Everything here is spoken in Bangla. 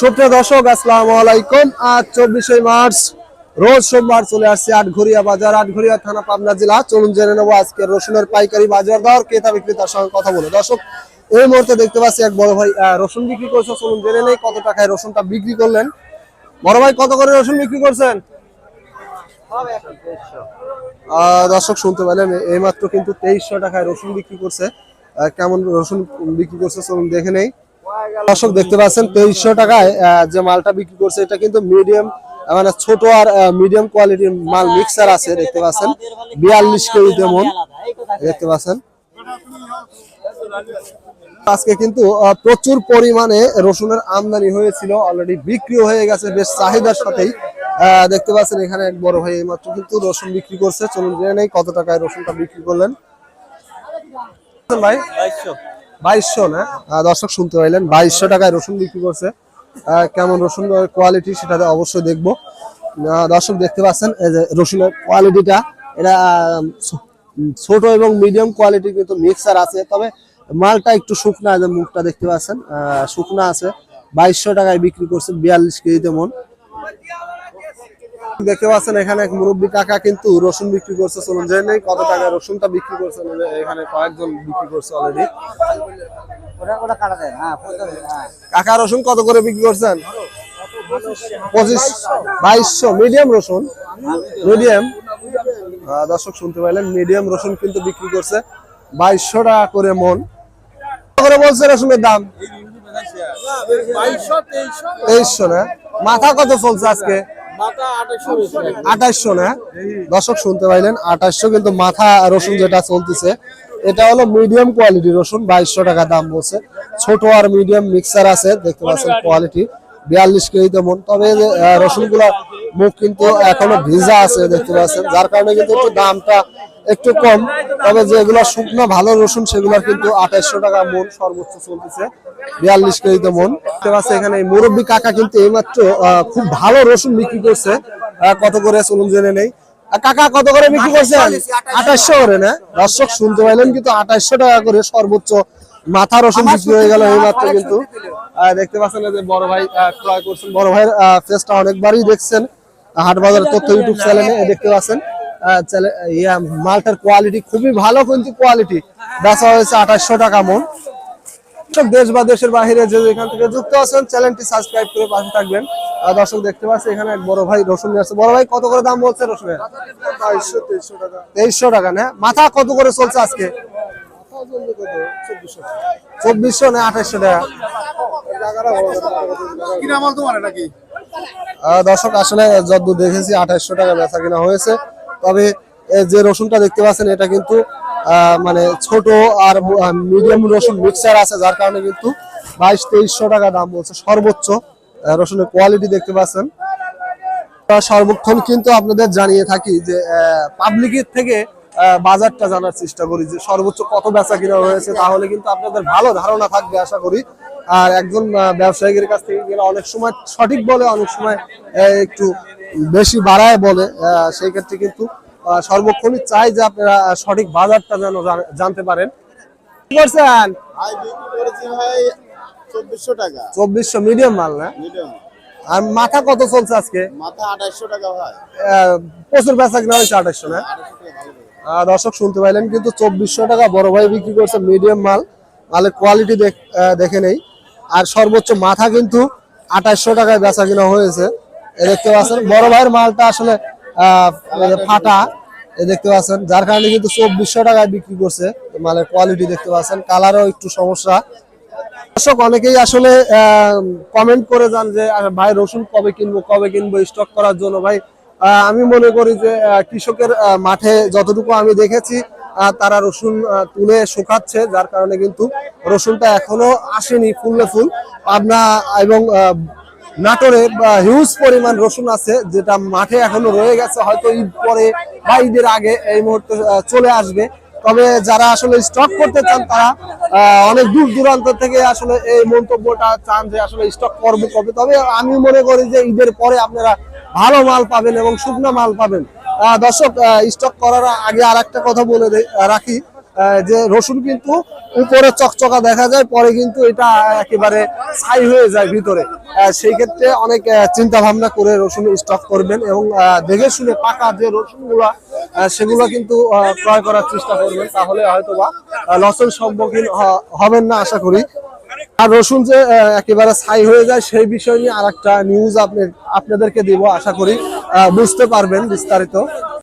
সুপ্রিয় দর্শক, আসসালামু আলাইকুম। আজ চব্বিশে মার্চ, রোজ সোমবার চলে আসছে আটঘরিয়া বাজার। আটঘরিয়া থানা, পাবনা জেলা। চলুন জেনে নেব আজকে রসুনের পাইকারি বাজার দর ক্রেতা বিক্রেতার সঙ্গে কথা বলে। দর্শক, এই মুহূর্তে দেখতে পাচ্ছি এক বড় ভাই রসুন বিক্রি করছে। চলুন জেনে নেই কত টাকায় রসুনটা বিক্রি করলেন। বড় ভাই, কত করে রসুন বিক্রি করছেন? দর্শক, শুনতে পেলেন এই মাত্র কিন্তু তেইশশো টাকায় রসুন বিক্রি করছে। কেমন রসুন বিক্রি করছে, চলুন দেখে নেই। দর্শক দেখতে পাচ্ছেন, তেইশশো টাকায় যে মালটা বিক্রি করছে, এটা কিন্তু মিডিয়াম মানে ছোট আর মিডিয়াম কোয়ালিটির মাল মিক্সার আছে, দেখতে পাচ্ছেন। বিয়াল্লিশ কেজি তেমন দেখতে পাচ্ছেন। আজকে কিন্তু প্রচুর পরিমাণে রসুনের আমদানি হয়েছিল অলরেডি বিক্রি হয়ে গেছে, বেশ চাহিদার সাথেই। দেখতে পাচ্ছেন, এখানে এক বড় ভাই এইমাত্র কিন্তু রসুন বিক্রি করছে। চলুন জেনে নেই কত টাকায় রসুনটা বিক্রি করলেন। ভাই বাইশশো না? দর্শক শুনতে পাইলেন, বাইশশো টাকায় রসুন বিক্রি করছে। কেমন রসুন কোয়ালিটি সেটা অবশ্যই দেখব। দর্শক দেখতে পাচ্ছেন রসুনের কোয়ালিটিটা এটা ছোট এবং মিডিয়াম কোয়ালিটি কিন্তু মিক্সার আছে, তবে মালটা একটু শুকনা যে মুখটা দেখতে পাচ্ছেন শুকনা আছে। বাইশশো টাকায় বিক্রি করছে, বিয়াল্লিশ কেজিতে মন। দেখতে পাচ্ছেন এখানে এক মুরব্বী কাকা কিন্তু রসুন বিক্রি করছে চলুন জেনে নেই কত টাকা রসুনটা বিক্রি করছে এখানে কয়েকজন বিক্রি করছে অলরেডি হ্যাঁ হ্যাঁ। কাকা রসুন কত করে বিক্রি করছেন? পঁচিশ বাইশশো। মিডিয়াম রসুন? মিডিয়াম দর্শক শুনতে পাইলেন মিডিয়াম রসুন কিন্তু বিক্রি করছে বাইশশো টাকা করে মন। কত করে বলছে রসুনের দাম? তেইশশো না? মাথা কত চলছে আজকে? আঠাশশো না? দর্শক শুনতে পাইলেন, আঠাশশো কিন্তু মাথা রসুন যেটা চলতেছে, এটা হলো মিডিয়াম কোয়ালিটি রসুন, বাইশশো টাকা দাম বলছে। ছোট আর মিডিয়াম মিক্সার আছে, দেখতে পাচ্ছেন কোয়ালিটি বিয়াল্লিশ কেজি তেমন তবে রসুন মুখ কিন্তু এখনও ভিজা আছে, দেখতে পাচ্ছেন। যার কারণে কিন্তু একটু দামটা একটু কম। তবে যেগুলো শুকনো ভালো রসুন, সেগুলোর কিন্তু আঠাশশো টাকা মন সর্বোচ্চ চলতেছে। বিয়াল্লিশ কেজিতে মন। পাচ্ছি এখানে মুরব্বী কাকা কিন্তু এইমাত্র খুব ভালো রসুন বিক্রি করছে। কত করে চলুন জেনে নেই। কাকা কত করে বিক্রি করছেন আঠাশশো করে না? দর্শক, শুনতে পাইলেন কিন্তু আঠাশশো টাকা করে সর্বোচ্চ মাথা রসুন বিক্রি হয়ে গেল এইমাত্র কিন্তু। দেখতে পাচ্ছেন যে বড় ভাই ক্রয় করছেন। বড় ভাইয়ের ফেসটা অনেকবারই দেখছেন। হাট বাজার তথ্য ইউটিউব চ্যানেলে দেখতে পাচ্ছেন। মালটার কোয়ালিটি খুবই ভালো কিন্তু কোয়ালিটি বেচা হয়েছে আঠাশশো টাকা মন। দর্শক দেশ বা দেশের বাইরে যে এখান থেকে যুক্ত আছেন চ্যানেলটি সাবস্ক্রাইব করে পাশে থাকবেন। আর দর্শক দেখতে পাচ্ছি এখানে এক বড় ভাই রসুন নিয়ে আসছে। বড় ভাই কত করে দাম বলছে রসুনের? তেইশশো টাকা না? মাথা কত করে চলছে আজকে? চব্বিশশো না আঠাশশো টাকা? দর্শক আসলে যতদূর দেখেছি আঠাশশো টাকা বেচা কিনা হয়েছে। তবে যে রসুনটা দেখতে পাচ্ছেন এটা কিন্তু মানে ছোট আর মিডিয়াম রসুন মিক্সার আছে, যার কারণে কিন্তু বাইশ তেইশশো টাকা দাম বলছে, সর্বোচ্চ রসুনের কোয়ালিটি দেখতে পাচ্ছেন। সর্বক্ষণ কিন্তু আপনাদের জানিয়ে থাকি যে পাবলিকের থেকে বাজারটা জানার চেষ্টা করি যে, সর্বোচ্চ কত বেচা কিনা হয়েছে তাহলে কিন্তু আপনাদের ভালো ধারণা থাকবে, আশা করি। আর একজন ব্যবসায়ীর কাছ থেকে গেলে অনেক সময় সঠিক বলে, অনেক সময় একটু বেশি বাড়ায় বলে সেই ক্ষেত্রে কিন্তু সর্বক্ষণই চাই যে আপনারা সঠিক বাজারটা যেন জানতে পারেন। কি করছেন? চব্বিশশো মিডিয়াম মাল না? আর মাথা কত চলছে আজকে? মাথা আঠাশশো টাকা ভাই। আহ, প্রচুর বেচা কিনা হয়েছে আঠাশশো না? দর্শক শুনতে পাইলেন কিন্তু চব্বিশশো টাকা বড় ভাই বিক্রি করছে মিডিয়াম মাল। মালের কোয়ালিটি দেখে নেই। আর সর্বোচ্চ মাথা কিন্তু আঠাশশো টাকায় বেচা কিনা হয়েছে। দেখতে পাচ্ছেন বড় ভাইয়ের মালটা আসলে ফাটা দেখতে পাচ্ছেন, যার কারণে কিন্তু চব্বিশশো টাকায় বিক্রি করছে, মালের কোয়ালিটি দেখতে পাচ্ছেন কালারও একটু সমস্যা। দর্শক, অনেকেই আসলে কমেন্ট করে যান যে ভাই, রসুন কবে কিনবো কবে কিনবো স্টক করার জন্য। ভাই আমি মনে করি যে কৃষকের মাঠে যতটুকু আমি দেখেছি তারা রসুন তুলে শুকাচ্ছে, যার কারণে কিন্তু রসুনটা এখনও আসেনি ফুললে ফুল। পাবনা এবং নাটোরে হিউজ পরিমাণ রসুন আছে, যেটা মাঠে এখনও রয়ে গেছে, হয়তো ঈদ পরে বা ঈদের আগে এই মুহূর্তে চলে আসবে। তবে যারা আসলে স্টক করতে চান, তারা অনেক দূর দূরান্ত থেকে আসলে এই মন্তব্যটা চান যে আসলে স্টক করব কবে। তবে আমি মনে করি যে ঈদের পরে আপনারা ভালো মাল পাবেন এবং শুকনো মাল পাবেন। দর্শক স্টক করার আগে আর একটা কথা বলে রাখি। যে রসুন কিন্তু উপরে চকচকা দেখা যায়, পরে কিন্তু এটা একেবারে ছাই হয়ে যায় ভিতরে। সেই ক্ষেত্রে অনেক চিন্তা ভাবনা করে রসুন স্টক করবেন এবং দেখে শুনে পাকা যে রসুনগুলো সেগুলো কিন্তু ক্রয় করার চেষ্টা করবেন, তাহলে হয়তোবা লসের সম্মুখীন হবেন না, আশা করি। আর রসুন যে একেবারে ছাই হয়ে যায়, সেই বিষয় নিয়ে আর একটা নিউজ আপনি, আপনাদেরকে দিব, আশা করি। বুঝতে পারবেন বিস্তারিত।